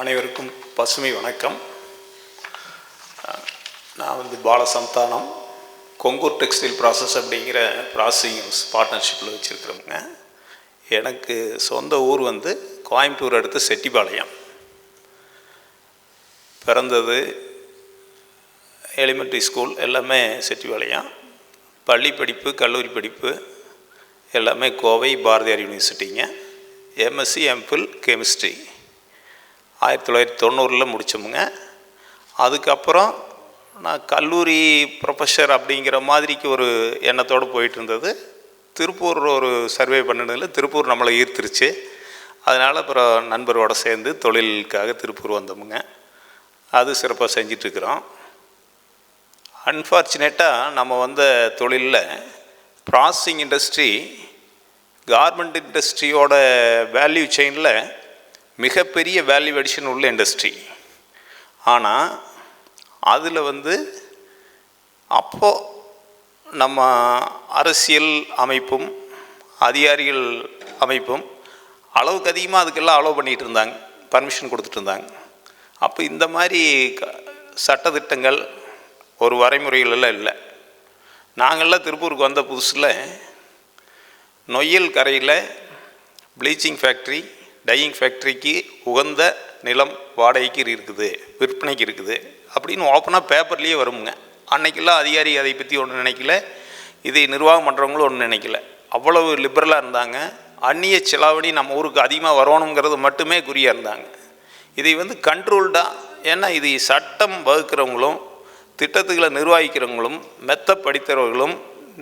அனைவருக்கும் பசுமை வணக்கம். நான் வந்து பாலசந்தானம் கொங்கூர் டெக்ஸ்டைல் ப்ராசஸ் அப்படிங்கிற ப்ராசஸிங் பார்ட்னர்ஷிப்பில் வச்சுருக்கிறோங்க எனக்கு சொந்த ஊர் வந்து கோயம்புத்தூர் அடுத்த செட்டிபாளையம் பிறந்தது எலிமெண்ட்ரி ஸ்கூல் எல்லாமே செட்டிபாளையம் பள்ளி படிப்பு கல்லூரி படிப்பு எல்லாமே கோவை பாரதியார் யூனிவர்சிட்டிங்க எம்எஸ்சி எம்ஃபில் கெமிஸ்ட்ரி ஆயிரத்தி தொள்ளாயிரத்தி தொண்ணூறில் முடித்தோமுங்க அதுக்கப்புறம் நான் கல்லூரி ப்ரொஃபஸர் அப்படிங்கிற மாதிரிக்கு ஒரு எண்ணத்தோடு போயிட்டு இருந்தது திருப்பூர் ஒரு சர்வே பண்ணினதில் திருப்பூர் நம்மளை ஈர்த்துருச்சு. அதனால் அப்புறம் நண்பரோட சேர்ந்து தொழிலுக்காக திருப்பூர் வந்தோமுங்க. அது சிறப்பாக செஞ்சிட்ருக்குறோம் அன்ஃபார்ச்சுனேட்டாக நம்ம வந்த தொழிலில் ப்ராசஸிங் இண்டஸ்ட்ரி கார்மெண்ட் இண்டஸ்ட்ரியோட வேல்யூ செயினில் மிகப்பெரிய வேல்யூ உள்ள இண்டஸ்ட்ரி ஆனால் அதில் வந்து அப்போது நம்ம அரசியல் அமைப்பும் அதிகாரிகள் அமைப்பும் அளவுக்கு அதிகமாக அதுக்கெல்லாம் அலோவ் பண்ணிகிட்டு இருந்தாங்க. பர்மிஷன் கொடுத்துட்டு இருந்தாங்க. அப்போ இந்த மாதிரி க- ஒரு வரைமுறைகள் எல்லாம் இல்லை. நாங்கள்லாம் திருப்பூருக்கு வந்த புதுசில் நொய்யல் கரையில் ப்ளீச்சிங் ஃபேக்ட்ரி டையிங் ஃபேக்ட்ரிக்கு உகந்த நிலம் வாடகைக்கு இருக்குது விற்பனைக்கு இருக்குது அப்படின்னு ஓப்பனாக பேப்பர்லேயே வருமுங்க. அன்னைக்கெல்லாம் அதிகாரி அதை பற்றி ஒன்றும் நினைக்கல. இதை நிர்வாகம் பண்ணுறவங்களும் ஒன்றும் நினைக்கல. அவ்வளவு லிபரலாக இருந்தாங்க. அந்நிய செலாவணி நம்ம ஊருக்கு அதிகமாக வரணுங்கிறது மட்டுமே குறியாக இருந்தாங்க. இதை வந்து கண்ட்ரோல்டாக ஏன்னா இது சட்டம் வகுக்கிறவங்களும் திட்டத்துகளை நிர்வகிக்கிறவங்களும் மெத்த படித்தவர்களும்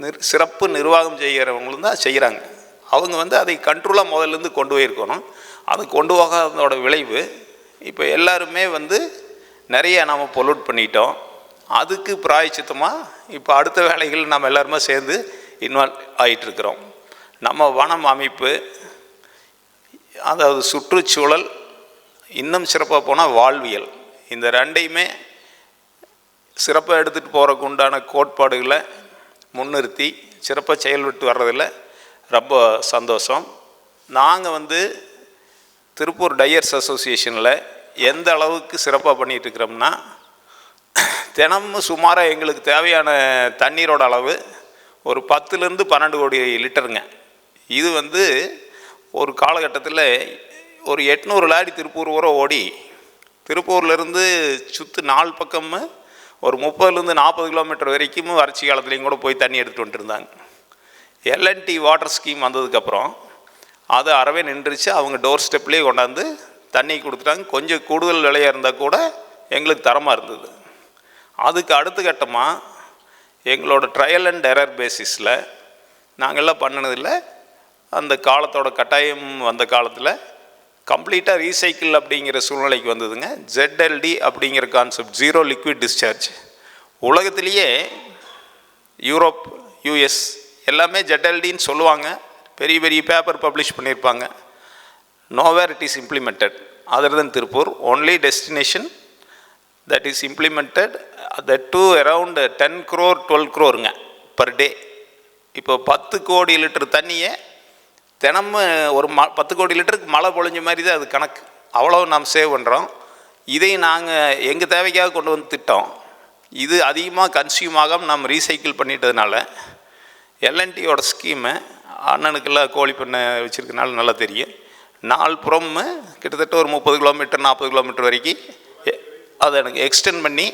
நிர் சிறப்பு நிர்வாகம் செய்கிறவங்களும் தான் செய்கிறாங்க அவங்க வந்து அதை கண்ட்ரோலாக முதல்லேருந்து கொண்டு போயிருக்கணும். அது கொண்டு போகாததோட விளைவு. இப்போ எல்லாருமே வந்து நிறைய நாம் பொல்யூட் பண்ணிட்டோம். அதுக்கு பிராயச்சித்தமாக இப்போ அடுத்த வேலைகள் நம்ம எல்லாருமே சேர்ந்து இன்வால்வ் ஆகிட்டுருக்குறோம் நம்ம வனம் அமைப்பு அதாவது சுற்றுச்சூழல் இன்னும் சிறப்பாக போனால் வாழ்வியல். இந்த ரெண்டையுமே சிறப்பாக எடுத்துகிட்டு போகிறக்கு உண்டான கோட்பாடுகளை முன்னிறுத்தி சிறப்பாக செயல்பட்டு வர்றதில் ரொம்ப சந்தோஷம். நாங்கள் வந்து திருப்பூர் டையர்ஸ் அசோசியேஷனில் எந்த அளவுக்கு சிறப்பாக பண்ணிகிட்டு இருக்கிறோம்னா தினமும் சுமாராக எங்களுக்கு தேவையான தண்ணீரோட அளவு ஒரு பத்துலேருந்து பன்னெண்டு கோடி லிட்டருங்க. இது வந்து ஒரு காலகட்டத்தில் ஒரு எட்நூறு லாரி திருப்பூர் ஊரை ஓடி திருப்பூர்லேருந்து சுற்று நாலு பக்கமும் ஒரு முப்பதுலேருந்து நாற்பது கிலோமீட்டர் வரைக்கும் வறட்சி காலத்துலேயும் கூட போய் தண்ணி எடுத்துகிட்டு வந்துட்டு இருந்தாங்க. எல்என்டி வாட்டர் ஸ்கீம் வந்ததுக்கப்புறம் அது அறவே நின்றுச்சு. அவங்க டோர் ஸ்டெப்லேயே கொண்டாந்து தண்ணி கொடுத்துட்டாங்க. கொஞ்சம் கூடுதல் விலையாக இருந்தால் கூட எங்களுக்கு தரமாக இருந்தது. அதுக்கு அடுத்த கட்டமாக எங்களோட ட்ரையல் அண்ட் எரர் பேசிஸில் நாங்கள்லாம் பண்ணினதில் அந்த காலத்தோட கட்டாயம் வந்த காலத்தில் கம்ப்ளீட்டாக ரீசைக்கிள் அப்படிங்கிற சூழ்நிலைக்கு வந்ததுங்க. ஜெட்எல்டி அப்படிங்கிற கான்செப்ட் ஜீரோ லிக்விட் டிஸ்சார்ஜ் உலகத்திலேயே யூரோப் யூஎஸ் எல்லாமே ஜெட்எல்டின்னு சொல்லுவாங்க. பெரிய பெரிய பேப்பர் பப்ளிஷ் பண்ணியிருப்பாங்க. Nowhere it is implemented other than Tiruppur only destination that is implemented that too around ten crore twelve க்ரோருங்க per day இப்போ பத்து கோடி லிட்டர் தண்ணியை தினமும் ஒரு ம பத்து கோடி லிட்டருக்கு மழை பொழிஞ்ச மாதிரி தான் அது கணக்கு. அவ்வளோ நாம் சேவ் பண்ணுறோம் இதை நாங்கள் எங்கள் தேவைக்காக கொண்டு வந்து திட்டோம். இது அதிகமாக கன்சியூம் ஆகாமல் நாம் ரீசைக்கிள் பண்ணிட்டதுனால எல்என்டியோட ஸ்கீமை அண்ணனுக்கெல்லாம் கோழி பண்ணை வச்சுருக்கனால நல்லா தெரியும். நாலு புறம் கிட்டத்தட்ட ஒரு முப்பது கிலோமீட்டர் நாற்பது கிலோமீட்டர் வரைக்கும் அதை எனக்கு எக்ஸ்டெண்ட் பண்ணி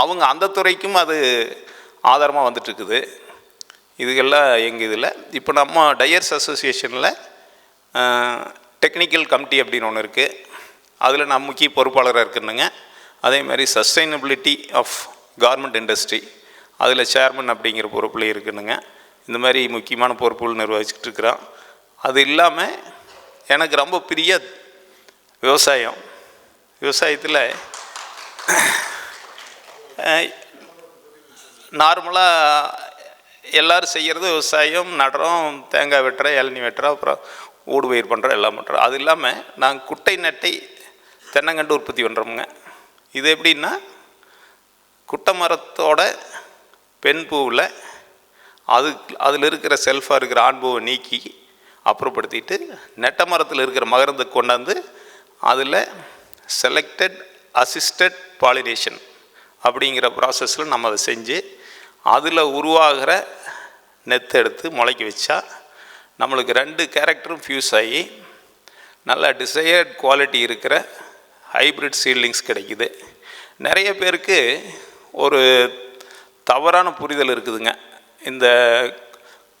அவங்க அந்த துறைக்கும் அது ஆதாரமாக வந்துட்டுருக்குது. இதுகெல்லாம் எங்கள் இதில் இப்போ நம்ம டயர்ஸ் அசோசியேஷனில் டெக்னிக்கல் கமிட்டி அப்படின்னு ஒன்று இருக்குது அதில் நான் முக்கிய பொறுப்பாளராக இருக்கணுங்க. அதே மாதிரி சஸ்டைனபிலிட்டி ஆஃப் கார்மெண்ட் இண்டஸ்ட்ரி அதில் சேர்மன் அப்படிங்கிற பொறுப்பில் இருக்கணுங்க. இந்த மாதிரி முக்கியமான பொறுப்புகள் நிர்வகிச்சுட்டு இருக்கிறான். அது இல்லாமல் எனக்கு ரொம்ப பிரிய விவசாயம். விவசாயத்தில் நார்மலாக எல்லோரும் செய்கிறது விவசாயம் நடுறோம் தேங்காய் வெட்டுற இளநி வெட்டுற அப்புறம் ஊடு பயிர் பண்ணுறோம் எல்லாம் பண்ணுறோம் அது இல்லாமல் நாங்கள் குட்டை நட்டை தென்னங்கண்டு உற்பத்தி பண்ணுறோமுங்க இது எப்படின்னா குட்டை மரத்தோட பெண் பூவில் அது அதில் இருக்கிற செல்ஃபாக இருக்கிற ஆண் நீக்கி அப்புறப்படுத்திட்டு நெட்ட மரத்தில் இருக்கிற மகரந்தை கொண்டாந்து அதில் செலக்டட் அசிஸ்டட் பாலினேஷன் அப்படிங்கிற ப்ராசஸில் நம்ம அதை செஞ்சு அதில் உருவாகிற நெத்தை எடுத்து முளைக்க வச்சா நம்மளுக்கு ரெண்டு கேரக்டரும் ஃபியூஸ் ஆகி நல்ல டிசையர்ட் குவாலிட்டி இருக்கிற ஹைப்ரிட் சீட்லிங்ஸ் கிடைக்குது. நிறைய பேருக்கு ஒரு தவறான புரிதல் இருக்குதுங்க. இந்த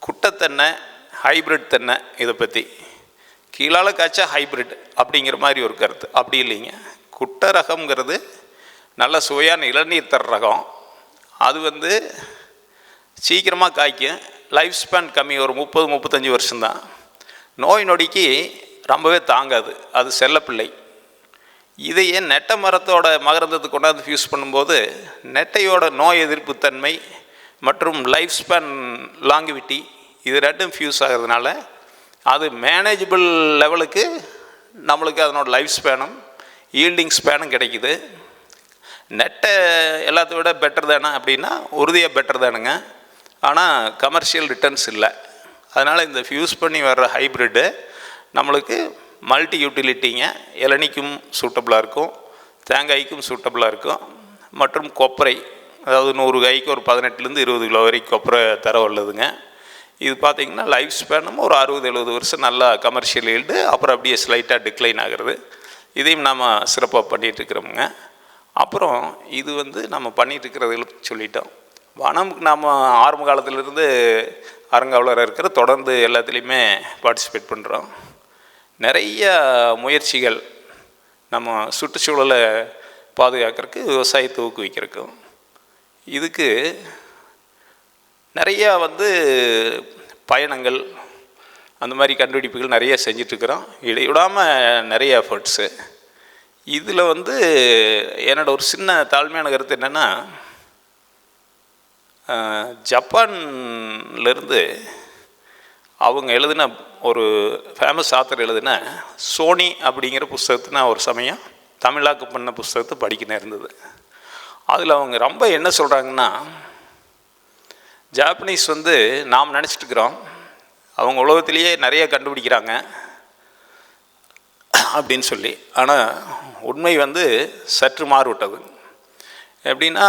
குட்டத்தென்னை ஹைப்ரிட் தென்னை இதை பற்றி கீழால் காய்ச்சா ஹைப்ரிட் அப்படிங்கிற மாதிரி ஒரு கருத்து. அப்படி இல்லைங்க. குட்டை ரகம்ங்கிறது நல்ல சுவையான இளநீர் தர ரகம். அது வந்து சீக்கிரமாக காய்க்கும். லைஃப் ஸ்பேன் கம்மி ஒரு முப்பது முப்பத்தஞ்சு வருஷம்தான். நோய் நொடிக்கு ரொம்பவே தாங்காது. அது செல்லப்பிள்ளை. இதையே நெட்டை மரத்தோட மகரந்தத்தை கொண்டாந்து ஃபியூஸ் பண்ணும்போது நெட்டையோட நோய் எதிர்ப்பு தன்மை மற்றும் லைஃப் ஸ்பேன் லாங்குவிட்டி இது ரெண்டும் ஃபியூஸ் ஆகிறதுனால அது மேனேஜபிள் லெவலுக்கு நம்மளுக்கு அதனோட லைஃப் ஸ்பேனும் ஈல்டிங் ஸ்பேனும் கிடைக்குது. நெட்டை எல்லாத்த விட பெட்டர் தானே அப்படின்னா உறுதியாக பெட்டர் தானுங்க. ஆனால் கமர்ஷியல் ரிட்டர்ன்ஸ் இல்லை. அதனால் இந்த ஃபியூஸ் பண்ணி வர்ற ஹைப்ரிட்டு நம்மளுக்கு மல்டி யூட்டிலிட்டிங்க இளநிக்கும் சூட்டபுளாக இருக்கும் தேங்காய்க்கும் சூட்டபுளாக இருக்கும் மற்றும் கொப்பரை அதாவது நூறு கைக்கு ஒரு பதினெட்டுலேருந்து இருபது கிலோ வரைக்கும் அப்புறம் தர உள்ளதுங்க. இது பார்த்திங்கன்னா லைஃப் ஸ்பேனும் ஒரு அறுபது எழுபது வருஷம் நல்லா கமர்ஷியல் ஈல்டு அப்புறம் அப்படியே ஸ்லைட்டாக டிக்ளைன் ஆகிறது. இதையும் நாம் சிறப்பாக பண்ணிகிட்ருக்குறோமுங்க அப்புறம் இது வந்து நம்ம பண்ணிகிட்ருக்கிறதுல சொல்லிட்டோம். வனம் நாம் ஆரம்ப காலத்திலிருந்து அறங்காவலராக இருக்கிற தொடர்ந்து எல்லாத்துலேயுமே பார்ட்டிசிபேட் பண்ணுறோம் நிறைய முயற்சிகள் நம்ம சுற்றுச்சூழலை பாதுகாக்கிறதுக்கு விவசாயத்தை ஊக்குவிக்கிறதுக்கும் இதுக்கு நிறையா வந்து பயணங்கள் அந்த மாதிரி கண்டுபிடிப்புகள் நிறைய செஞ்சிட்ருக்குறோம். இடைவிடாமல் நிறைய எஃபர்ட்ஸு இதில் வந்து என்னோடய ஒரு சின்ன தாழ்மையான கருத்து என்னென்னா ஜப்பான்லேருந்து அவங்க எழுதின ஒரு ஃபேமஸ் ஆத்தர் எழுதின சோனி அப்படிங்கிற புஸ்தகத்தை நான் ஒரு சமயம் தமிழாக்கு பண்ண புஸ்தகத்தை படிக்க நேர்ந்தது அதில் அவங்க ரொம்ப என்ன சொல்கிறாங்கன்னா ஜாப்பனீஸ் வந்து நாம் நினச்சிட்ருக்குறோம் அவங்க உலகத்திலேயே நிறைய கண்டுபிடிக்கிறாங்க. அப்படின்னு சொல்லி. ஆனால் உண்மை வந்து சற்று மாறுவிட்டது எப்படின்னா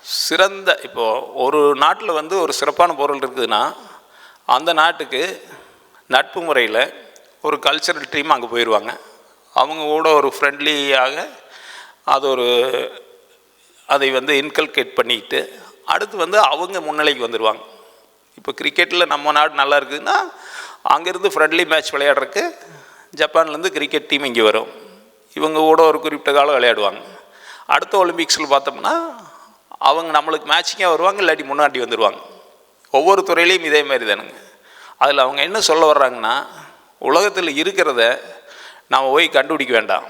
சிறந்த இப்போது ஒரு நாட்டில் வந்து ஒரு சிறப்பான பொருள் இருக்குதுன்னா அந்த நாட்டுக்கு நட்பு முறையில் ஒரு கல்ச்சரல் டீம் அங்கே போயிடுவாங்க அவங்க கூட ஒரு ஃப்ரெண்ட்லியாக அது ஒரு அதை வந்து இன்கல்கேட் பண்ணிட்டு அடுத்து வந்து அவங்க முன்னிலைக்கு வந்துடுவாங்க இப்போ கிரிக்கெட்டில் நம்ம நாடு நல்லா இருக்குதுன்னா அங்கேருந்து ஃப்ரெண்ட்லி மேட்ச் விளையாடுறதுக்கு ஜப்பான்லேருந்து கிரிக்கெட் டீம் இங்கே வரும். இவங்க கூட ஒரு குறிப்பிட்ட காலம் விளையாடுவாங்க. அடுத்த ஒலிம்பிக்ஸில் பார்த்தோம்னா அவங்க நம்மளுக்கு மேட்சிங்காக வருவாங்க இல்லாட்டி முன்னாடி வந்துடுவாங்க ஒவ்வொரு துறையிலையும் இதே மாதிரி தானுங்க. அதில் அவங்க என்ன சொல்ல வர்றாங்கன்னா உலகத்தில் இருக்கிறத நாம் போய் கண்டுபிடிக்க வேண்டாம்.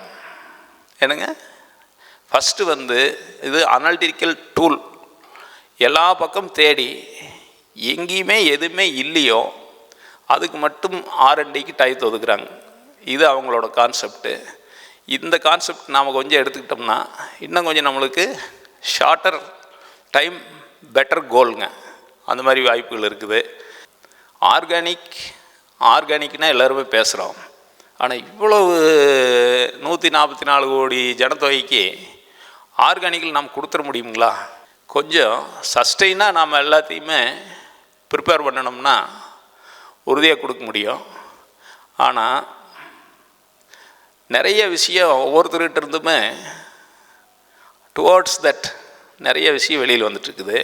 என்னங்க? ஃபஸ்ட்டு வந்து இது அனாலிட்டிக்கல் டூல் எல்லா பக்கம் தேடி எங்கேயுமே எதுவுமே இல்லையோ அதுக்கு மட்டும் ஆர்என்டிக்கு டயத்தை ஒதுக்குறாங்க. இது அவங்களோட கான்செப்ட்டு இந்த கான்செப்ட் நாம் கொஞ்சம் எடுத்துக்கிட்டோம்னா இன்னும் கொஞ்சம் நம்மளுக்கு ஷார்ட்டர் டைம் பெட்டர் கோலுங்க அந்த மாதிரி வாய்ப்புகள் இருக்குது. ஆர்கானிக் ஆர்கானிக்னால் எல்லாருமே பேசுகிறோம் ஆனால் இவ்வளவு நூற்றி நாற்பத்தி நாலு கோடி ஜனத்தொகைக்கு ஆர்கானிக்கில் நாம் கொடுத்துட முடியுங்களா? கொஞ்சம் சஸ்டெயினாக நாம் எல்லாத்தையுமே ப்ரிப்பேர் பண்ணணும்னா உறுதியாக கொடுக்க முடியும். ஆனால் நிறைய விஷயம் ஒவ்வொருத்தர்கிட்ட இருந்துமே டுவார்ட்ஸ் தட் நிறைய விஷயம் வெளியில் வந்துட்டுருக்குது.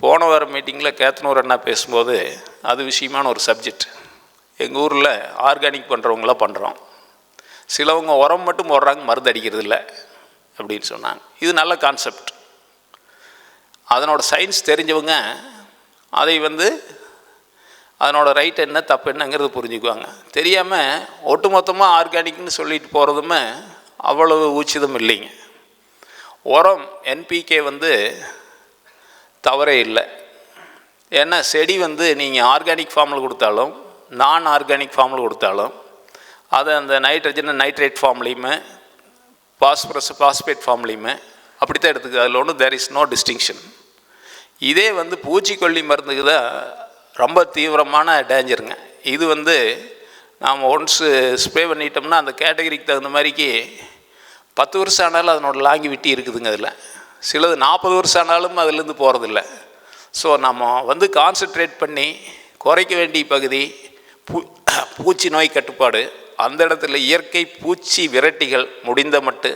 போன வார மீட்டிங்கில் கேத்தனூர் அண்ணா பேசும்போது அது விஷயமான ஒரு சப்ஜெக்ட் எங்கள் ஊரில் ஆர்கானிக் பண்ணுறவங்களாம் பண்ணுறோம் சிலவங்க உரம் மட்டும் போடுறாங்க மருந்து அடிக்கிறது இல்லை அப்படின்னு சொன்னாங்க. இது நல்ல கான்செப்ட் அதனோட சயின்ஸ் தெரிஞ்சவங்க அதை வந்து அதனோட ரைட் என்ன தப்பு என்னங்கிறது புரிஞ்சுக்குவாங்க. தெரியாமல் ஒட்டுமொத்தமாக ஆர்கானிக்னு சொல்லிட்டு போகிறதுமே அவ்வளவு ஊச்சிதம் இல்லைங்க. உரம் என்பிகே வந்து தவறே இல்லை. ஏன்னா செடி வந்து நீங்கள் ஆர்கானிக் ஃபார்மில் கொடுத்தாலும் நான் ஆர்கானிக் ஃபார்மில் கொடுத்தாலும் அது அந்த நைட்ரஜன் நைட்ரேட் ஃபார்ம்லேயுமே பாஸ்பரஸ் பாஸ்பேட் ஃபார்ம்லேயுமே அப்படி தான் எடுத்துக்குது. அதில் ஒன்றும் தேர் இஸ் நோ டிஸ்டிங்ஷன் இதே வந்து பூச்சிக்கொல்லி மருந்துக்கு தான் ரொம்ப தீவிரமான டேஞ்சருங்க இது வந்து நாம் ஒன்ஸு ஸ்ப்ரே பண்ணிட்டோம்னா அந்த கேட்டகரிக்கு தகுந்த மாதிரிக்கு பத்து வருஷம் ஆனாலும் அதனோட லாங்கி விட்டி இருக்குதுங்க அதில். சிலது நாற்பது வருஷம் ஆனாலும் அதுலேருந்து போகிறதில்ல ஸோ நம்ம வந்து கான்சென்ட்ரேட் பண்ணி குறைக்க வேண்டிய பகுதி பூ பூச்சி நோய் கட்டுப்பாடு. அந்த இடத்துல இயற்கை பூச்சி விரட்டிகள் முடிந்த மட்டு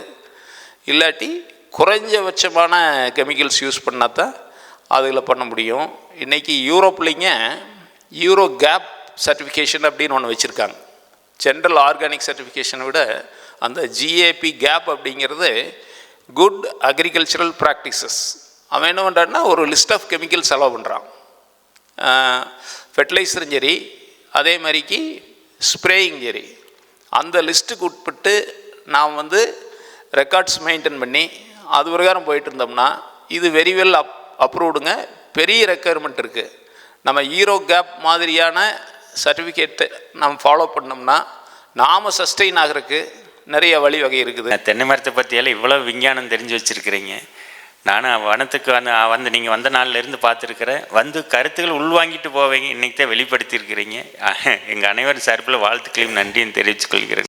இல்லாட்டி குறைஞ்சபட்சமான கெமிக்கல்ஸ் யூஸ் பண்ணால் தான் அதில் பண்ண முடியும். இன்றைக்கி யூரோப்லேங்க யூரோ கேப் சர்டிஃபிகேஷன் அப்படின்னு ஒன்று வச்சுருக்காங்க. ஜென்ரல் ஆர்கானிக் சர்டிஃபிகேஷனை விட அந்த ஜிஏபி கேப் அப்படிங்கிறது குட் அக்ரிகல்ச்சரல் ப்ராக்டிசஸ். அவன் என்ன பண்ணுறான்னா ஒரு லிஸ்ட் ஆஃப் கெமிக்கல்ஸ் அலோவ் பண்ணுறான் ஃபெர்டிலைசரும் சரி அதே மாதிரிக்கு ஸ்ப்ரேயிங் சரி. அந்த லிஸ்ட்டுக்கு உட்பட்டு நாம் வந்து ரெக்கார்ட்ஸ் மெயின்டைன் பண்ணி அது பிரகாரம் போயிட்டு இருந்தோம்னா இது வெரி வெல் அப் அப்ரூவ்டுங்க பெரிய ரெக்குயர்மெண்ட் இருக்குது நம்ம ஈரோ கேப் மாதிரியான சர்டிஃபிகேட்டை நம்ம ஃபாலோ பண்ணோம்னா நாம் சஸ்டெயின் ஆகிறதுக்கு நிறைய வழிவகை இருக்குது. தென்னை மரத்தை பற்றியெல்லாம் இவ்வளோ விஞ்ஞானம் தெரிஞ்சு வச்சுருக்கிறீங்க. நானும் வனத்துக்கு வந்து வந்து நீங்கள் வந்த நாள்ல இருந்து பார்த்துருக்குறேன். வந்து கருத்துக்கள் உள்வாங்கிட்டு போவீங்க. இன்றைக்கி தான் வெளிப்படுத்தியிருக்கிறீங்க. எங்கள் அனைவரும் சார்பில் வாழ்த்துக்களையும் நன்றியும் தெரிவித்துக்கொள்கிறேன்